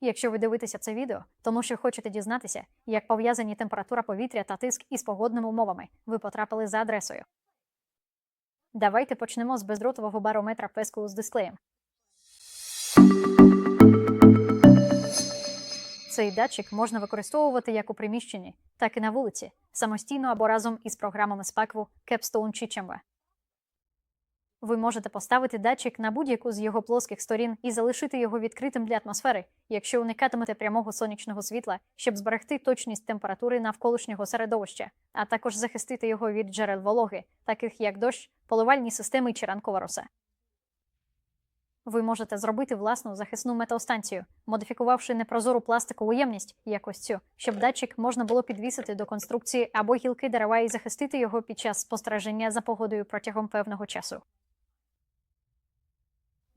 Якщо ви дивитеся це відео, тому що хочете дізнатися, як пов'язані температура повітря та тиск із погодними умовами, ви потрапили за адресою. Давайте почнемо з бездротового барометра Песку з дисплеєм. Цей датчик можна використовувати як у приміщенні, так і на вулиці, самостійно або разом із програмами спакву Capstone чи Chamba. Ви можете поставити датчик на будь-яку з його плоских сторін і залишити його відкритим для атмосфери, якщо уникатимете прямого сонячного світла, щоб зберегти точність температури навколишнього середовища, а також захистити його від джерел вологи, таких як дощ, поливальні системи чи ранкова роса. Ви можете зробити власну захисну метеостанцію, модифікувавши непрозору пластикову ємність, як цю, щоб датчик можна було підвісити до конструкції або гілки дерева і захистити його під час спостереження за погодою протягом певного часу.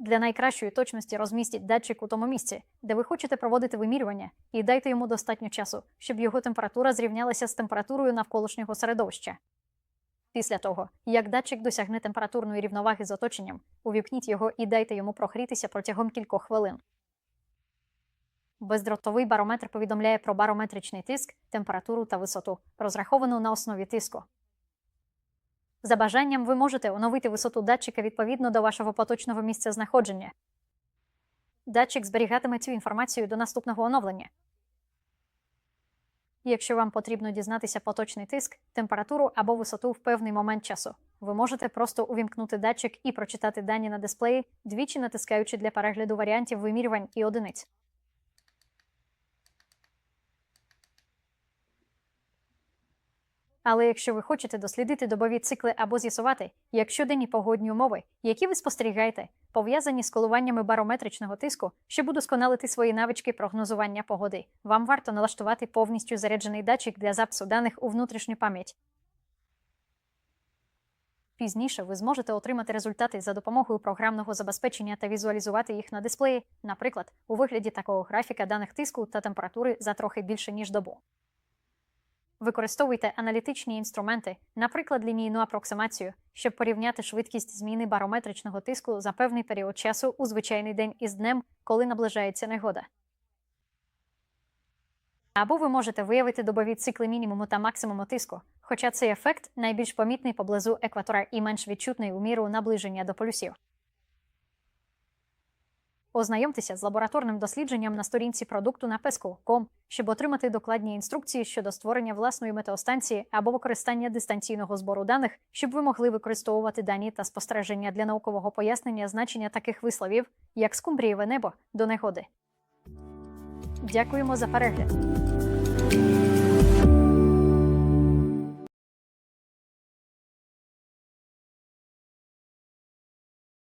Для найкращої точності розмістіть датчик у тому місці, де ви хочете проводити вимірювання, і дайте йому достатньо часу, щоб його температура зрівнялася з температурою навколишнього середовища. Після того, як датчик досягне температурної рівноваги з оточенням, увімкніть його і дайте йому прогрітися протягом кількох хвилин. Бездротовий барометр повідомляє про барометричний тиск, температуру та висоту, розраховану на основі тиску. За бажанням ви можете оновити висоту датчика відповідно до вашого поточного місця знаходження. Датчик зберігатиме цю інформацію до наступного оновлення. Якщо вам потрібно дізнатися поточний тиск, температуру або висоту в певний момент часу, ви можете просто увімкнути датчик і прочитати дані на дисплеї, двічі натискаючи для перегляду варіантів вимірювань і одиниць. Але якщо ви хочете дослідити добові цикли або з'ясувати, як щоденні погодні умови, які ви спостерігаєте, пов'язані з коливаннями барометричного тиску, щоб удосконалити свої навички прогнозування погоди, вам варто налаштувати повністю заряджений датчик для запису даних у внутрішню пам'ять. Пізніше ви зможете отримати результати за допомогою програмного забезпечення та візуалізувати їх на дисплеї, наприклад, у вигляді такого графіка даних тиску та температури за трохи більше ніж добу. Використовуйте аналітичні інструменти, наприклад, лінійну апроксимацію, щоб порівняти швидкість зміни барометричного тиску за певний період часу у звичайний день із днем, коли наближається негода. Або ви можете виявити добові цикли мінімуму та максимуму тиску, хоча цей ефект найбільш помітний поблизу екватора і менш відчутний у міру наближення до полюсів. Ознайомтеся з лабораторним дослідженням на сторінці продукту на pesco.com, щоб отримати докладні інструкції щодо створення власної метеостанції або використання дистанційного збору даних, щоб ви могли використовувати дані та спостереження для наукового пояснення значення таких висловів, як скумбрієве небо до негоди. Дякуємо за перегляд.